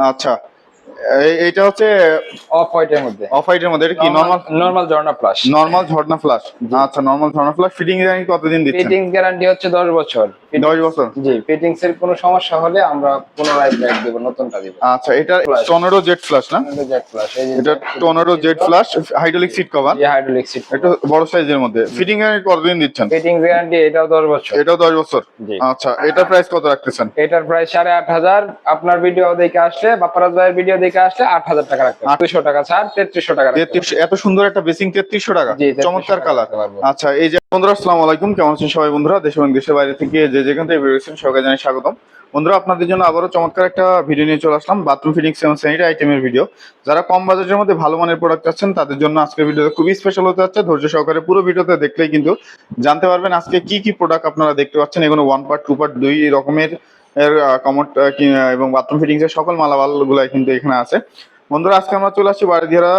আচ্ছা। এইটা হচ্ছে অফ হোয়াইটের মধ্যে। অফ হোয়াইটের মধ্যে এটা কি নরমাল নরমাল জর্না প্লাস নরমাল ঝর্ণা ফ্লাশ আচ্ছা নরমাল ঝর্ণা ফ্লাশ ফিটিং গ্যারান্টি কতদিন দিচ্ছেন? ফিটিংস গ্যারান্টি হচ্ছে 10 বছর। দশ বছর? জি ফিটিংস এর কোনো সমস্যা হলে আমরা পুনরায় ব্যাক দেব নতুনটা দিব। আচ্ছা এটা Flash। টর্নেডো জেট ফ্লাশ না? জেট যে এটা tornado jet flush hydraulic seat cover যে হাইড্রোলিক সিট একটু বড় সাইজের মধ্যে। ফিটিং গ্যারান্টি কতদিন দিচ্ছেন? ফিটিংস গ্যারান্টি এটাও 10 বছর। এটাও দশ বছর? আচ্ছা এটার প্রাইস কত রাখতেছেন? এটার আট হাজার। আপনার ভিডিও দেখে আসলে বাপ্পারাজ ভাইয়ের ভিডিও দেখে আসলে আট হাজার টাকা রাখতে আট- টাকা ছাড় তেত্রিশশো টাকা রাখতে তেত্রিশ এত সুন্দর একটা বেসিং তেত্রিশশো টাকা। চমৎকার কালার। আচ্ছা এই যে বন্ধুরা আসসালামু আলাইকুম। কেমন আছেন সবাই বন্ধুরা? দেশ এবং দেশের বাইরে থেকে যে যেখান থেকে বেরিয়েছেন সবাইকে জানাই স্বাগতম। বন্ধুরা আপনাদের জন্য আবারও চমৎকার একটা ভিডিও নিয়ে চলে আসলাম। বাথরুম ফিটিংস এবং স্যানিটারি আইটেমের ভিডিও যারা কম বাজেটের মধ্যে ভালো মানের প্রোডাক্ট আছেন তাদের জন্য আজকের ভিডিও খুবই স্পেশাল হতে যাচ্ছে। ধৈর্য সহকারে পুরো ভিডিওতে দেখলেই কিন্তু জানতে পারবেন আজকে কি কি প্রোডাক্ট আপনারা দেখতে পাচ্ছেন। এগুলো ওয়ান পার্ট টু পার্ট দুই রকমের এর কমোড এবং বাথরুম ফিটিংস এর সকল কিন্তু এখানে আছে। বন্ধুরা আজকে আমরা চলে আসছি বাড়িধারা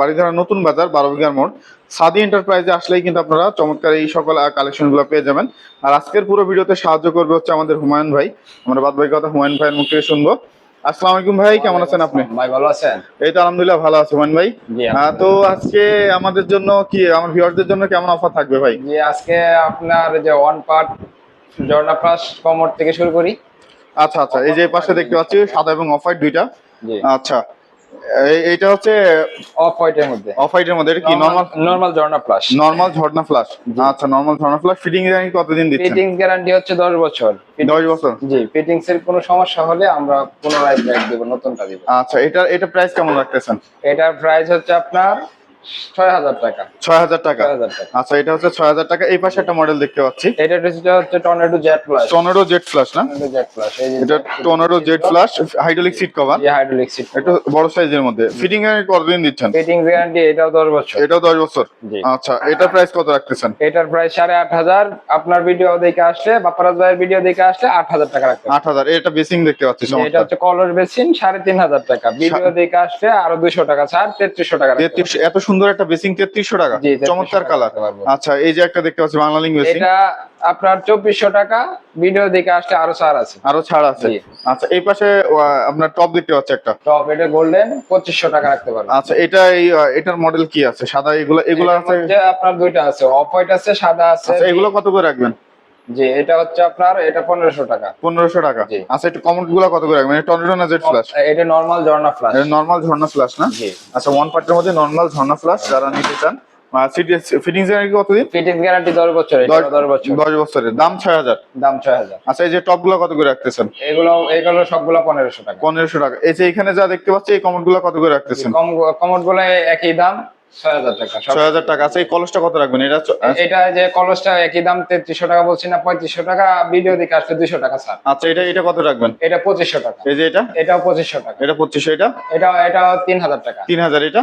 বাড়িধারা নতুন বাজার বারো বিঘার মোড়। সাদি এন্টারপ্রাইজে আসলেই কিন্তু আপনারা চমৎকার এই সকল কালেকশনগুলো পেয়ে যাবেন। আর আজকের পুরো ভিডিওতে সাহায্য করবে হচ্ছে আমাদের হুমায়ুন ভাই। আমরা বাদ বাকি কথা হুমায়ুন ভাইয়ের মুখ থেকে শুনব। আসসালামু আলাইকুম ভাই কেমন আছেন আপনি? ভাই ভালো আছেন? এই তো আলহামদুলিল্লাহ ভালো আছি হুমায়ুন ভাই। তো আজকে আমাদের জন্য কি আমার ভিউয়ারদের জন্য কেমন অফার থাকবে ভাই? আজকে আপনার যে ওয়ান পার্ট জর্না প্লাস কমর থেকে শুরু করি। আচ্ছা আচ্ছা এই যে পাশে দেখতে পাচ্ছি সাদা এবং অফ হোয়াইট দুইটা। জি। আচ্ছা এইটা হচ্ছে অফ হোয়াইটের মধ্যে। অফ হোয়াইটের মধ্যে এটা কি নরমাল নরমাল জর্না প্লাস নরমাল ঝর্ণা ফ্লাশ আচ্ছা নরমাল ঝর্ণা ফ্লাশ ফিটিং গ্যারান্টি কতদিন দিচ্ছেন? ফিটিংস গ্যারান্টি হচ্ছে 10 বছর। দশ বছর? জি ফিটিংস এর কোনো সমস্যা হলে আমরা পুনরায় ব্যাক দেব নতুনটা দিব। আচ্ছা এটা এটা প্রাইস কেমন রাখতেছেন? এটার প্রাইস হচ্ছে আপনার টাকা। টাকা? আচ্ছা এটা হচ্ছে টাকা। এই পাশে একটা মডেল দেখতে পাচ্ছি। এটা হচ্ছে tornado jet plus tornado jet flush না? জেট প্লাস এটা tornado jet flush hydraulic seat cover hydraulic seat একটু বড় সাইজের মধ্যে। ফিটিং গ্যারান্টি কতদিন দিচ্ছেন? ফিটিংস গ্যারান্টি এটাও 10 বছর। এটাও দশ বছর? আচ্ছা এটা প্রাইস কত রাখতেছেন? এটার আট হাজার। আপনার ভিডিও দেখে আসলে বাপ্পারাজ ভাইয়ের ভিডিও দেখে আসলে আট হাজার টাকা রাখতে হবে। আট হাজার এটা বেসিং দেখতে পাচ্ছি এটা হচ্ছে কলর বেসিন সাড়ে তিন হাজার টাকা। ভিডিও দেখে আসলে আরও দুইশো টাকা ছাড় তেত্রিশশো টাকা এত সুন্দর একটা বেসিং তেত্রিশশো টাকা। চমৎকার কালার আচ্ছা এই যে একটা দেখতে পাচ্ছি বাংলা লিঙ্ক বেসিং এটা আপনার চব্বিশশো টাকা ভিডিও দেখে আসলে আরও ছাড় আছে। আরও ছাড় আছে। আচ্ছা এই পাশে আপনার টপ দেখতে পাচ্ছি একটা। টপ এটা গোল্ডেন পঁচিশশো টাকা রাখতে পারবেন। আচ্ছা এটা এই এটার মডেল কি আছে? সাদা এগুলো এগুলো আছে? আপনার দুইটা আছে। অফ হোয়াইট আছে সাদা আছে। আচ্ছা এগুলো কত করে রাখবেন? জি এটা হচ্ছে আপনার এটা পনেরোশো টাকা। পনেরোশো টাকা। জি। আচ্ছা একটু কমেন্টগুলো কত করে রাখবেন? টর্নেডো না জেট ফ্লাশ এটা নর্মাল জর্না ফ্লাশ এটা নর্মাল ঝর্ণা ফ্লাশ না? জি। আচ্ছা ওয়ান পার্টের মধ্যে নর্মাল ঝর্ণা ফ্লাশ যারা নিতে চান ফিটিংস গ্যারান্টি কতদিন? গ্যারান্টি বছর। বছরের। দাম আচ্ছা এই যে টপগুলো কত করে রাখতেছেন? এগুলো এগুলো সবগুলো পনেরোশো টাকা। টাকা। এই যে এখানে যা দেখতে পাচ্ছি এই গুলো কত করে রাখতেছেন? গুলো একই দাম। ছয় হাজার টাকা সব- ছয় হাজার টাকা আচ্ছা এই কলসটা কত রাখবেন? এটা এটা যে কলসটা একই দাম তেত্রিশশো টাকা বলছি না পঁয়ত্রিশশো টাকা ভিডিও দেখে আসলে দুইশো টাকা স্যার আচ্ছা এটা এটা কত রাখবেন? এটা পঁচিশশো টাকা। এই যে এটা? এটাও পঁচিশশো টাকা। এটা পঁচিশশো এটা? এটা এটা তিন হাজার টাকা। তিন হাজার এটা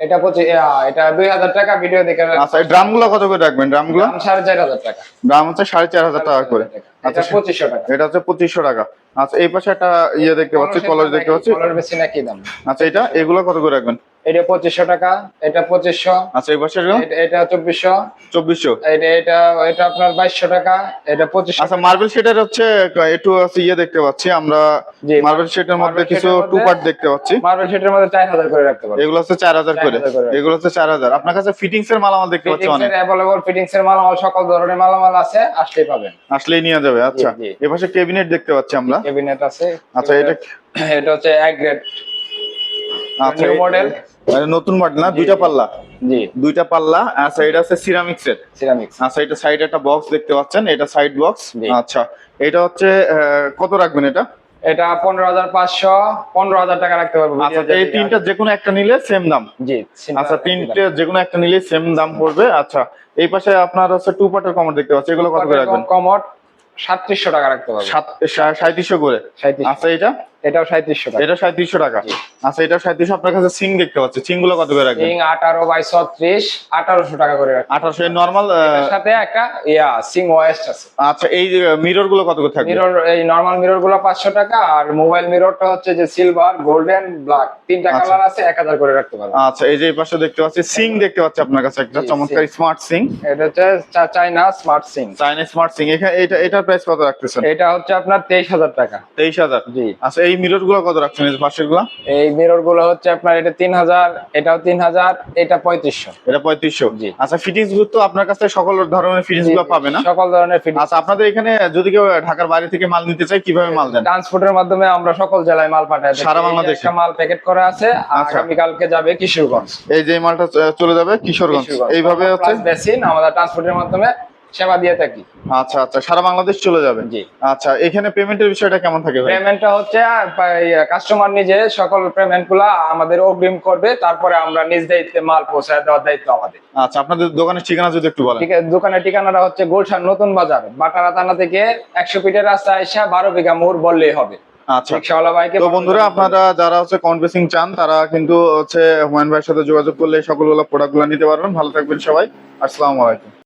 এটা পঁচিশ এটা দুই হাজার টাকা ভিডিও দেখে আচ্ছা এই ড্রামগুলো কত করে রাখবেন? ড্রামগুলো সাড়ে চার হাজার টাকা। দাম হচ্ছে সাড়ে চার হাজার টাকা করে। আচ্ছা পঁচিশশো টাকা। এটা হচ্ছে পঁচিশশো টাকা। আচ্ছা এই পাশে একটা ইয়ে দেখতে পাচ্ছি কলস দেখতে পাচ্ছি। বেশি দাম। আচ্ছা এটা? এগুলো কত করে রাখবেন? এটা পঁচিশশো টাকা এটা পঁচিশশো। আচ্ছা এই পাশে এটা- চব্বিশশো। চব্বিশশো। এটা এটা এটা আপনার বাইশশো টাকা এটা পঁচিশশো আচ্ছা মার্বেল শেডের হচ্ছে একটু ইয়ে দেখতে পাচ্ছি আমরা। মার্বেল শেডের মধ্যে কিছু টু পার্ট দেখতে পাচ্ছি। মার্বেল শিটের মধ্যে চার হাজার করে রাখতে পারবেন এগুলো হচ্ছে চার হাজার করে। এগুলো হচ্ছে চার হাজার। আপনার কাছে ফিটিংস এর মালামাল দেখতে পাচ্ছি অনেক। অ্যাভেলেবল ফিটিংস এর মালামাল সকল ধরনের মালামাল আছে আসলেই পাবেন। আসলেই নিয়ে যাবে আচ্ছা। এ পাশে কেবিনেট দেখতে পাচ্ছি আমরা। ক্যাবিনেট আছে। আচ্ছা এটা এটা হচ্ছে এক গ্রেড নিউ মডেল মানে নতুন মডেল না? দুইটা পাল্লা? জি। দুইটা পাল্লা আচ্ছা এটা হচ্ছে সিরামিক্স এর সিরামিক্স আচ্ছা এটা সাইডে একটা বক্স দেখতে পাচ্ছেন এটা সাইড বক্স আচ্ছা এটা হচ্ছে কত রাখবেন এটা? এটা পনেরো হাজার পাঁচশো পনেরো হাজার টাকা রাখতে পারব আচ্ছা এই তিনটা যে কোনো একটা নিলে সেম দাম। জি আচ্ছা তিনটে যে কোনো একটা নিলে সেম দাম পড়বে। আচ্ছা এই পাশে আপনার হচ্ছে টু পার্টের কমর দেখতে পাচ্ছি এগুলো কত করে রাখবেন? সাতত্রিশশো টাকা রাখতে পারব। সাত সাঁত্রিশশো করে। আচ্ছা এটা এটাও সাঁত্রিশশো টাকা। এটা সাঁত্রিশশো টাকা। আচ্ছা এটা সাঁত্রিশ আপনার কাছে সিং দেখতে পাচ্ছি। সিংগুলো কত করে রাখবেন? সিং আঠারো বাই ছত্রিশ আঠারোশো টাকা করে রাখি আঠারোশো নর্মাল এর সাথে একটা ইয়া সিং ওয়েস্ট আছে। আচ্ছা এই মিররগুলো কত করে থাকবে? মিরর এই নর্মাল মিররগুলো পাঁচশো টাকা আর মোবাইল মিররটা হচ্ছে যে সিলভার গোল্ডেন ব্ল্যাক তিনটা আচ্ছা। কালার আছে এক হাজার করে রাখতে পারবেন। আচ্ছা এই যে এই পাশে দেখতে পাচ্ছি সিং দেখতে পাচ্ছি আপনার কাছে একটা চমৎকার স্মার্ট সিং। এটা হচ্ছে চা- China smart sink. China smart sink এখানে এটা এটার প্রাইস কত রাখতেছেন? এটা হচ্ছে আপনার তেইশ হাজার টাকা। তেইশ হাজার। জি। আচ্ছা এই মিররগুলো কত রাখছেন? এই পাশেরগুলো? এই মিররগুলো হচ্ছে আপনার এটা তিন হাজার এটাও তিন হাজার এটা পঁয়ত্রিশশো। এটা পঁয়ত্রিশশো? জি। আচ্ছা ফিটিংসগুলো তো আপনার কাছে সকল ধরনের ফিটিংসগুলো পাবে না? সকল ধরনের ফিটিং আচ্ছা আপনাদের এখানে যদি কেউ ঢাকার বাইরে থেকে মাল নিতে চায় কীভাবে মাল দেন? ট্রান্সপোর্টের মাধ্যমে আমরা সকল জেলায় মাল পাঠাই। সারা বাংলাদেশে? মাল প্যাকেট করা আছে আচ্ছা। আগামী কালকে যাবে কিশোরগঞ্জ। এই যে মালটা চলে যাবে কিশোরগঞ্জ। এইভাবে হচ্ছে? বেসিন আমাদের ট্রান্সপোর্টের মাধ্যমে সেবা দিয়ে থাকি। আচ্ছা আচ্ছা সারা বাংলাদেশ চলে যাবে? জি। আচ্ছা এখানে পেমেন্টের বিষয়টা কেমন থাকে পেমেন্টটা হচ্ছে কাস্টমার নিজে সকল পেমেন্টগুলা আমাদের অগ্রিম করবে তারপরে আমরা নিজ দায়িত্বে মাল পৌঁছায় দেওয়ার দায়িত্ব আমাদের। আচ্ছা আপনাদের দোকানের ঠিকানা যদি একটু বলেন। ঠিক আছে দোকানের ঠিকানাটা হচ্ছে গুলশান নতুন বাজার বাটারা থানা থেকে একশো ফিটের রাস্তা এসে বারো বিঘা মোড় বললেই হবে। আচ্ছা। তো বন্ধুরা আপনারা যারা হচ্ছে কনভেসিং চান তারা কিন্তু হচ্ছে হুমায়ুন ভাইয়ের সাথে যোগাযোগ করলে সকলগুলো নিতে পারবেন। ভালো থাকবেন সবাই। আসসালামু আলাইকুম।